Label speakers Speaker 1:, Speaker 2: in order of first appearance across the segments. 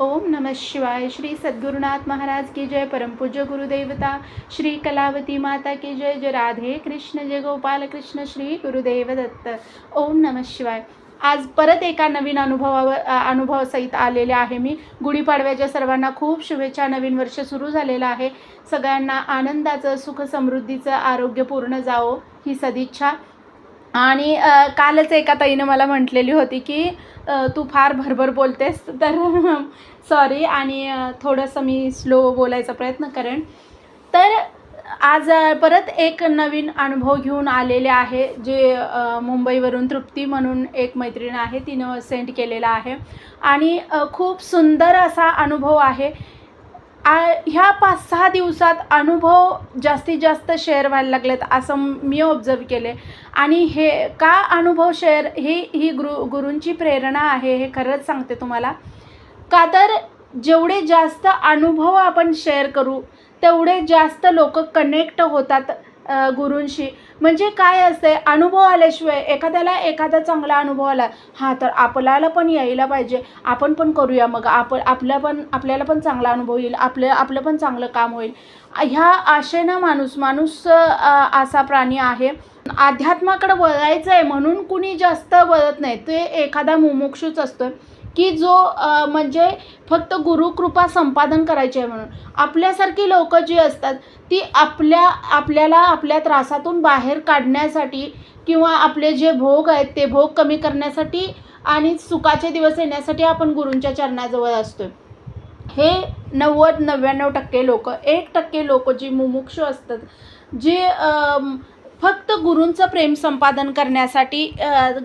Speaker 1: ओम नमः शिवाय. श्री सद्गुरुनाथ महाराज की जय. परमपूज्य गुरुदेवता. श्री कलावती माता की जय. जय राधे कृष्ण. जय गोपाल कृष्ण. श्री गुरुदेव दत्त. ओम नमः शिवाय. आज परत एका नवीन अनुभवावर अनुभवासहित आलेले आहे मी. गुढीपाडव्याच्या सर्वांना खूप शुभेच्छा. नवीन वर्ष सुरू झालेलं आहे. सगळ्यांना आनंदाचं सुख समृद्धीचं आरोग्यपूर्ण जावो ही सदिच्छा. आणि कालच एका ताईनं मला म्हटलेली होती की तू फार भरभर बोलतेस. तर सॉरी आणि थोडंसं मी स्लो बोलायचा प्रयत्न करेन. तर आज परत एक नवीन अनुभव घेऊन आलेले आहे जे मुंबईवरून तृप्ती म्हणून एक मैत्रीण आहे तिनं सेंड केलेला आहे. आणि खूप सुंदर असा अनुभव आहे आ ह्या पाच सहा दिवसात अनुभव जास्तीत जास्त शेअर व्हायला लागलेत असं मी ऑब्झर्व केले. आणि हे का अनुभव शेअर ही ही गुरु गुरूंची प्रेरणा आहे हे खरंच सांगते तुम्हाला. का तर जेवढे जास्त अनुभव आपण शेअर करू तेवढे जास्त लोक कनेक्ट होतात. गुरूंशी. म्हणजे काय असते अनुभव आल्याशिवाय एखाद्याला एखादा चांगला अनुभव आला हां तर आपल्याला पण यायला पाहिजे. आपण पण करूया मग. आपण आपल्या पण आपल्याला पण चांगला अनुभव येईल. आपलं आपलं पण चांगलं काम होईल. ह्या आशेनं माणूस माणूस असा प्राणी आहे. अध्यात्माकडं वळायचं आहे म्हणून कुणी जास्त वळत नाही. ते एखादा मुमुक्षूच असतो की जो म्हणजे फक्त गुरुकृपा संपादन करायची आहे म्हणून. आपल्यासारखी लोक जी असतात ती आपल्या आपल्याला आपल्या त्रासातून बाहेर काढण्यासाठी किंवा आपले जे भोग आहेत ते भोग कमी करण्यासाठी आणि सुखाचे दिवस येण्यासाठी आपण गुरूंच्या चरणाजवळ असतो हे नव्वद नव्याण्णव टक्के लोक एक टक्के लोक जी मुमुक्षू असतात जे फक्त गुरूंचं प्रेम संपादन करण्यासाठी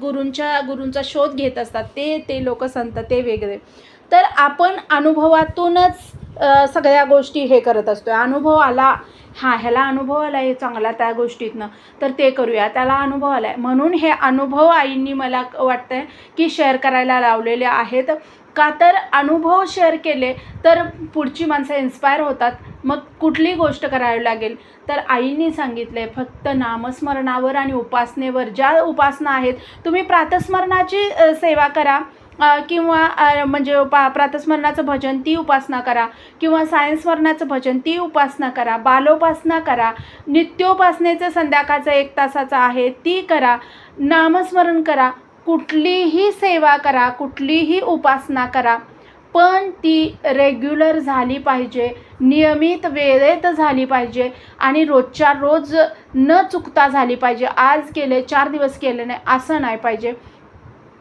Speaker 1: गुरूंच्या गुरूंचा शोध घेत असतात. ते ते लोक संत ते वेगळे. तर आपण अनुभवातूनच सगळ्या गोष्टी हे करत असतो अनुभव आला हां ह्याला अनुभव आला आहे चांगला त्या गोष्टीतनं. तर ते करूया. त्याला अनुभव आला आहे म्हणून हे अनुभव आईंनी मला वाटतं आहे की शेअर करायला लावलेले आहेत. का तर अनुभव शेअर केले तर पुढची माणसं इन्स्पायर होतात. मग कुठली गोष्ट करावी लागेल. तर आईंनी आहे फक्त नामस्मरणावर आणि उपासनेवर ज्या उपासना आहेत तुम्ही प्रातस्मरणाची सेवा करा किंवा म्हणजे पा प्रातस्मरणाचं भजन ती उपासना करा किंवा सायन्समरणाचं भजन ती उपासना करा बालोपासना करा नित्योपासनेचं संध्याकाळचं एक तासाचं आहे ती करा नामस्मरण करा कुठलीही सेवा करा कुठलीही उपासना करा. पण ती रेग्युलर झाली पाहिजे नियमित वेळेत झाली पाहिजे आणि रोजच्या रोज न चुकता झाली पाहिजे. आज केले चार दिवस केले नाही असं नाही पाहिजे.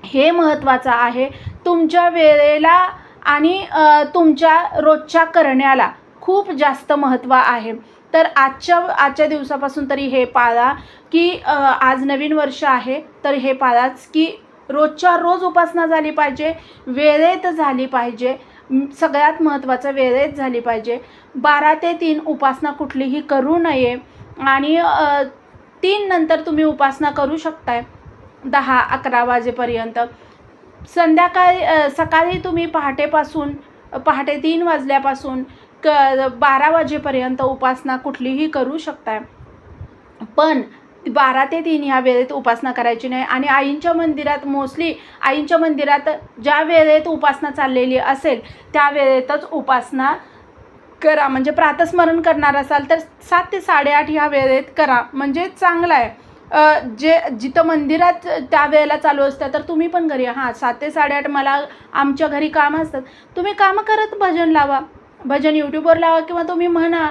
Speaker 1: हे महत्त्वाचं आहे. तुमच्या वेळेला आणि तुमच्या रोजच्या करण्याला खूप जास्त महत्त्व आहे. तर आजच्या आजच्या दिवसापासून तरी हे पाळा की आज नवीन वर्ष आहे तर हे पाळाच की रोजच्या रोज उपासना झाली पाहिजे वेळेत झाली पाहिजे सगळ्यात महत्त्वाचं वेळेत झाली पाहिजे. बारा ते तीन उपासना कुठलीही करू नये आणि तीन नंतर तुम्ही उपासना करू शकताय दहा अकरा वाजेपर्यंत. संध्याकाळी सकाळी तुम्ही पहाटेपासून पहाटे तीन वाजल्यापासून क बारा वाजेपर्यंत उपासना कुठलीही करू शकताय. पण बारा ते तीन ह्या वेळेत उपासना करायची नाही. आणि आईंच्या मंदिरात मोस्टली आईंच्या मंदिरात ज्या वेळेत उपासना चाललेली असेल त्या वेळेतच उपासना करा. म्हणजे प्रातस्मरण करणार असाल तर सात ते साडेआठ ह्या वेळेत करा. म्हणजे चांगलं आहे. जे जिथं मंदिरात त्या वेळेला चालू असतं तर तुम्ही पण घरी हां सात ते साडेआठ मला आमच्या घरी कामं असतात. तुम्ही कामं करत भजन लावा. भजन यूट्यूबवर लावा किंवा तुम्ही म्हणा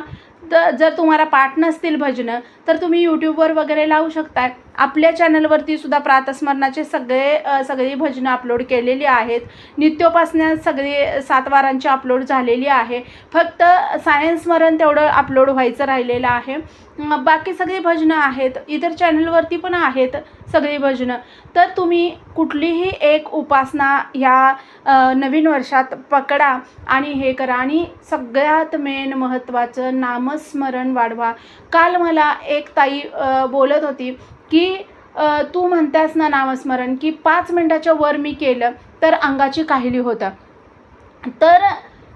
Speaker 1: तर जर तुम्हाला पाठ नसतील भजनं तर तुम्ही यूट्यूबवर वगैरे लावू शकता आपल्या चॅनलवरती सुद्धा प्रातस्मरणाचे सगळे सगळी भजनं अपलोड केलेली आहेत. नित्योपासना सगळी सात वारांची अपलोड झालेली आहे. फक्त सायन्स स्मरण तेवढं अपलोड व्हायचं राहिलेलं आहे. बाकी सगळी भजनं आहेत. इतर चॅनलवरती पण आहेत सगळी भजनं. तर तुम्ही कुठलीही एक उपासना ह्या नवीन वर्षात पकडा आणि हे करा. आणि सगळ्यात मेन महत्त्वाचं नामस्मरण वाढवा. काल मला एक ताई बोलत होती. की तू म्हणतेस ना नामस्मरण की पाच मिनटाच्या वर मी केलं तर अंगाची काहिली होतं. तर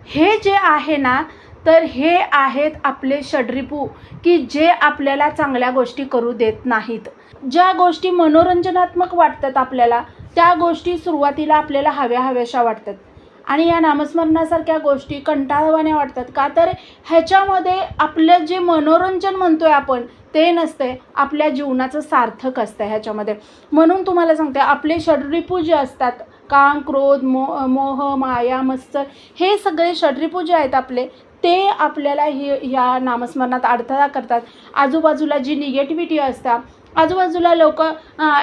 Speaker 1: हे जे आहे ना तर हे आहेत आपले षड्रिपू की जे आपल्याला चांगल्या गोष्टी करू देत नाहीत. ज्या गोष्टी मनोरंजनात्मक वाटतात आपल्याला त्या गोष्टी सुरुवातीला आपल्याला हव्या हव्याशा वाटतात. आणि या नामस्मरणासारख्या गोष्टी कंटाळवाण्या वाटतात. का तर ह्याच्यामध्ये आपलं जे मनोरंजन म्हणतो आहे आपण ते नसते आपल्या जीवनाचं सार्थक असतं ह्याच्यामध्ये. म्हणून तुम्हाला सांगते आपले षडरिपू जे असतात. काम क्रोध मो मोह माया मत्सर हे सगळे षडरिपू जे आहेत आपले. ते आपल्याला हे ह्या नामस्मरणात अडथळा करतात. आजूबाजूला जी निगेटिव्हिटी असतात आजूबाजूला लोक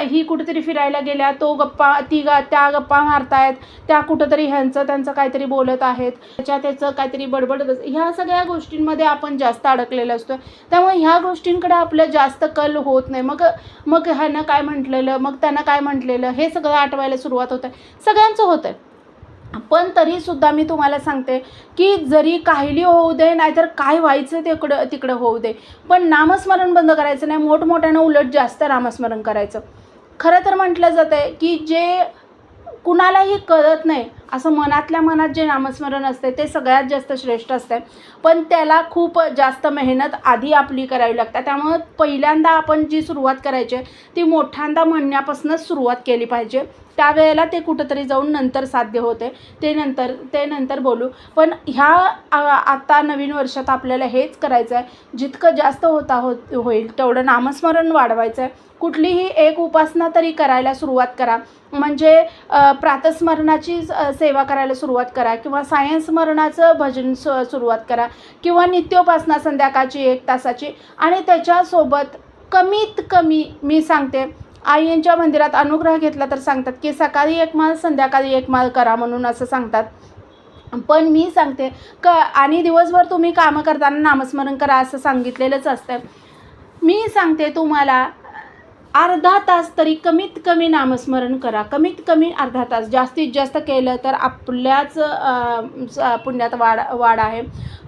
Speaker 1: ही कुठेतरी फिरायला गेल्या तो गप्पा ती ग त्या गप्पा मारतायत त्या कुठंतरी ह्यांचं त्यांचं काहीतरी बोलत आहेत त्याच्या त्याचं काहीतरी बडबडत ह्या सगळ्या गोष्टींमध्ये आपण जास्त अडकलेलं असतो. त्यामुळे ह्या गोष्टींकडे आपलं जास्त कल होत नाही. मग मग ह्यानं काय म्हटलेलं मग त्यांना काय म्हटलेलं हे सगळं आठवायला सुरुवात होतं. सगळ्यांचं होतं पण तरीसुद्धा मी तुम्हाला सांगते की जरी काहीली होऊ दे नाहीतर काय व्हायचं तिकडं तिकडं होऊ दे. पण नामस्मरण बंद करायचं नाही मोठमोठ्यानं उलट जास्त नामस्मरण करायचं. खरं तर म्हटलं जातं आहे की जे कुणालाही कळत नाही असं मनातल्या मनात जे नामस्मरण असते ते सगळ्यात जास्त श्रेष्ठ असते. पण त्याला खूप जास्त मेहनत आधी आपली करावी लागते. त्यामुळं पहिल्यांदा आपण जी सुरुवात करायची आहे ती मोठ्यांदा म्हणण्यापासूनच सुरुवात केली पाहिजे. त्यावेळेला ते कुठंतरी जाऊन नंतर साध्य होते. ते नंतर ते नंतर बोलू. पण ह्या आता नवीन वर्षात आपल्याला हेच करायचं आहे जितकं जास्त होता हो होईल तेवढं नामस्मरण वाढवायचं आहे कुठलीही एक उपासना तरी करायला सुरुवात करा. म्हणजे प्रातस्मरणाची सेवा करायला सुरुवात करा किंवा सायन्समरणाचं भजन स सुरुवात करा किंवा नित्योपासना संध्याकाळची एक तासाची. आणि त्याच्यासोबत कमीत कमी मी सांगते आई यांच्या मंदिरात अनुग्रह घेतला तर सांगतात की सकाळी एक माल संध्याकाळी एक माल करा म्हणून असं सांगतात. पण मी सांगते क आणि दिवसभर तुम्ही कामं करताना नामस्मरण करा असं सांगितलेलंच असतं. मी सांगते तुम्हाला अर्धा तास तरी कमीत कमी नामस्मरण करा. कमीत कमी अर्धा तास. जास्तीत जास्त केलं तर आपल्याच पुण्यात वाढ वाढ आहे.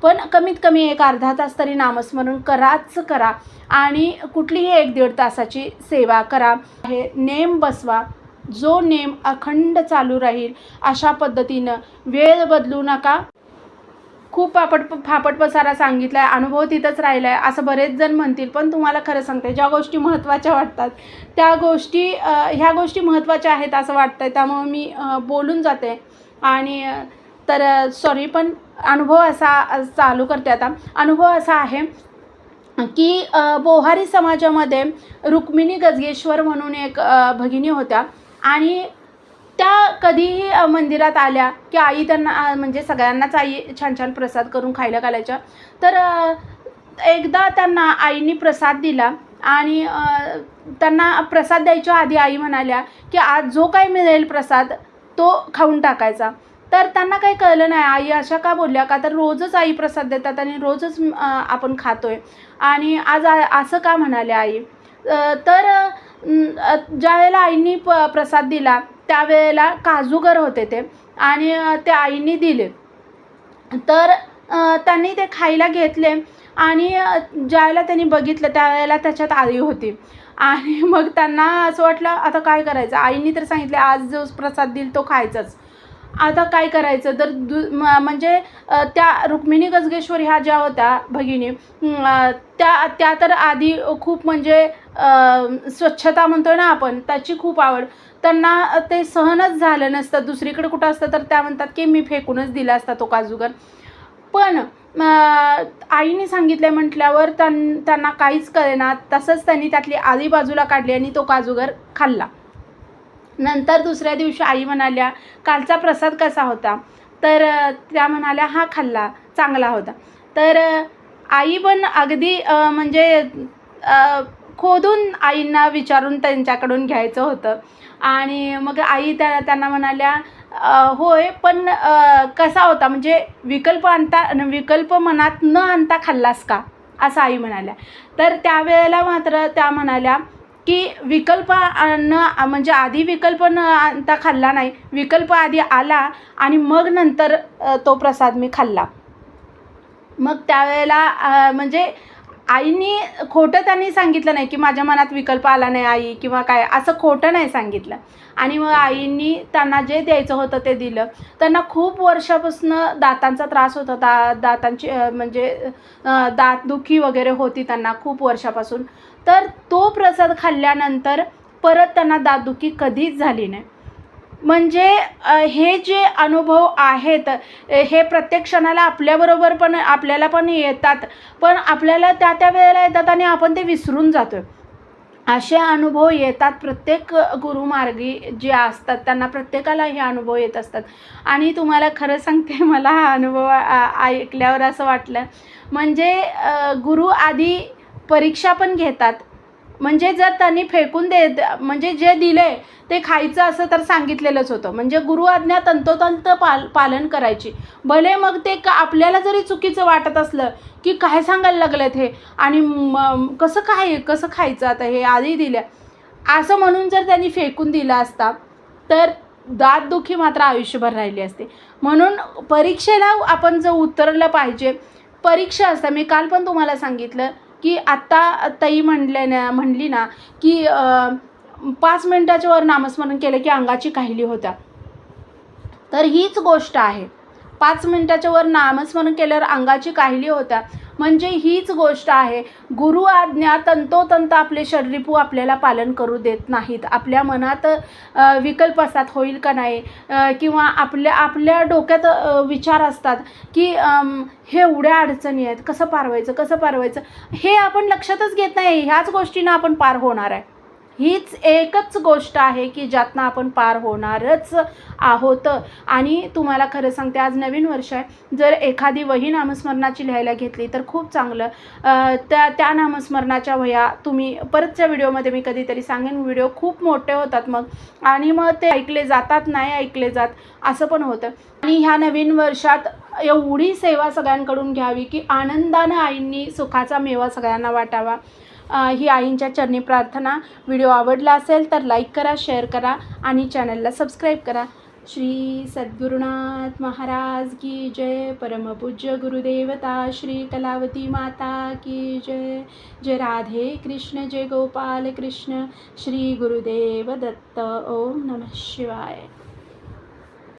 Speaker 1: पण कमीत कमी एक अर्धा तास तरी नामस्मरण कराच करा आणि कुठलीही एक दीड तासाची सेवा करा. हे नेम बसवा. जो नेम अखंड चालू राहील अशा पद्धतीनं वेळ बदलू नका. खूप पापट फापट पसारा सांगितला आहे अनुभव तिथंच राहिला आहे असं बरेच जण म्हणतील पण तुम्हाला खरं सांगते ज्या गोष्टी महत्त्वाच्या वाटतात त्या गोष्टी ह्या गोष्टी महत्त्वाच्या आहेत असं वाटतं आहे त्यामुळं मी बोलून जाते. आणि तर सॉरी पण अनुभव असा चालू करते आता. अनुभव असा आहे की बोहारी समाजामध्ये रुक्मिणी गजगेश्वर म्हणून एक भगिनी होत्या. आणि त्या कधीही मंदिरात आल्या की आई त्यांना म्हणजे सगळ्यांनाच आई छान छान प्रसाद करून खायला घालायच्या. तर एकदा त्यांना आईनी प्रसाद दिला आणि त्यांना प्रसाद द्यायच्या आधी आई म्हणाल्या की आज जो काही मिळेल प्रसाद तो खाऊन टाकायचा. तर त्यांना काही कळलं नाही. आई अशा का बोलल्या? का तर रोजच आई प्रसाद देतात आणि रोजच आपण खातोय. आणि आज असं का म्हणाले आई? तर ज्या वेळेला आईनी प प्रसाद दिला त्यावेळेला काजूगर होते ते आणि ते आईनी दिले. तर त्यांनी ते खायला घेतले आणि ज्यावेळेला त्यांनी बघितलं त्यावेळेला त्याच्यात आई होती. आणि मग त्यांना असं वाटलं आता काय करायचं? आईनी तर सांगितले आज जो प्रसाद देईल तो खायचाच. आता काय करायचं? तर दु म्हणजे त्या रुक्मिणी गजगेश्वर ह्या ज्या होत्या भगिनी त्या त्या तर आधी खूप म्हणजे स्वच्छता म्हणतोय ना आपण त्याची खूप आवड. त्यांना ते सहनच झालं नसतं. दुसरीकडे कुठं असतं तर त्या म्हणतात की मी फेकूनच दिला असता तो काजूगर. पण आईने सांगितलं म्हटल्यावर त्यां त्यांना काहीच कळेना. तसंच त्यांनी त्यातली आधी बाजूला काढली आणि तो काजूगर खाल्ला. नंतर दुसऱ्या दिवशी आई म्हणाल्या कालचा प्रसाद कसा होता? तर त्या म्हणाल्या हा खाल्ला चांगला होता. तर आई पण अगदी म्हणजे खोदून आईंना विचारून त्यांच्याकडून घ्यायचं होतं. आणि मग आई त्या त्यांना म्हणाल्या होय पण कसा होता? म्हणजे विकल्प आणता विकल्प मनात न आणता खाल्लास का? असं आई म्हणाल्या. तर त्यावेळेला मात्र त्या म्हणाल्या की विकल्प न म्हणजे आधी विकल्प न आणता खाल्ला नाही. विकल्प आधी आला आणि मग नंतर तो प्रसाद मी खाल्ला. मग त्यावेळेला म्हणजे आईनी खोटं त्यांनी सांगितलं नाही की माझ्या मनात विकल्प आला नाही आई किंवा काय असं खोटं नाही सांगितलं. आणि मग आईंनी त्यांना जे द्यायचं होतं ते दिलं. त्यांना खूप वर्षापासून दातांचा त्रास होता दा दातांची म्हणजे दातदुखी वगैरे होती त्यांना खूप वर्षापासून. तर तो प्रसाद खाल्ल्यानंतर परत त्यांना दातदुखी कधीच झाली नाही. म्हणजे हे जे अनुभव आहेत हे प्रत्येक क्षणाला आपल्याबरोबर पण आपल्याला पण येतात. पण आपल्याला त्या त्या वेळेला येतात आणि आपण ते विसरून जातो आहे असे अनुभव येतात प्रत्येक गुरुमार्गी जे असतात त्यांना प्रत्येकाला हे अनुभव येत असतात. आणि तुम्हाला खरं सांगते मला हा अनुभव ऐकल्यावर असं वाटलं. म्हणजे गुरु आधी परीक्षा पण घेतात. म्हणजे जर त्यांनी फेकून दे म्हणजे जे दिले ते खायचं असं तर सांगितलेलंच होतं. म्हणजे गुरु आज्ञा तंतोतंत पाल पालन करायची. भले मग ते का आपल्याला जरी चुकीचं वाटत असलं की काय सांगायला लागलेत हे? आणि कसं काय कसं खायचं आता हे आधी दिल्या? असं म्हणून जर त्यांनी फेकून दिला असता तर दातदुखी मात्र आयुष्यभर राहिली असते. म्हणून परीक्षेला आपण जर उतरलं पाहिजे परीक्षा असता मी काल पण तुम्हाला सांगितलं की आत्ता ताई म्हणले ना म्हणली ना की अं, पाच मिनटाच्या वर नामस्मरण केलं की अंगाची काहिली होत्या. तर हीच गोष्ट आहे. पाच मिनटाच्या वर नामस्मरण केल्यावर अंगाची काहिली होत्या. म्हणजे हीच गोष्ट आहे. गुरु आज्ञा तंतोतंत आपले शरीरिपू आपल्याला पालन करू देत नाहीत. आपल्या मनात विकल्प असतात होईल का नाही? किंवा आपल्या आपल्या डोक्यात विचार असतात की हे एवढ्या अडचणी आहेत. कसं पारवायचं कसं पारवायचं? हे आपण लक्षातच घेत नाही. ह्याच गोष्टीनं आपण पार होणार आहे. हीच एकच गोष्ट आहे की ज्यातनं आपण पार होणारच आहोत. आणि तुम्हाला खरं सांगते आज नवीन वर्ष आहे. जर एखादी वही नामस्मरणाची लिहायला घेतली तर खूप चांगलं. त्या त्या नामस्मरणाच्या वह्या तुम्ही परतच्या व्हिडिओमध्ये मी कधीतरी सांगेन व्हिडिओ खूप मोठे होतात मग. आणि मग ते ऐकले जातात नाही ऐकले जात असं पण होतं. आणि ह्या नवीन वर्षात एवढी सेवा सगळ्यांकडून घ्यावी की आनंदानं आईंनी सुखाचा मेवा सगळ्यांना वाटावा. ही आईंच्या चरणी प्रार्थना व्हिडिओ आवडला असेल तर लाईक करा शेअर करा आणि चॅनलला सबस्क्राईब करा. श्री सद्गुरुनाथ महाराज की जय. परमपूज्य गुरुदेवता श्री कलावती माता की जय. जय राधे कृष्ण जय गोपाल कृष्ण. श्री गुरुदेव दत्त ओम नमः शिवाय.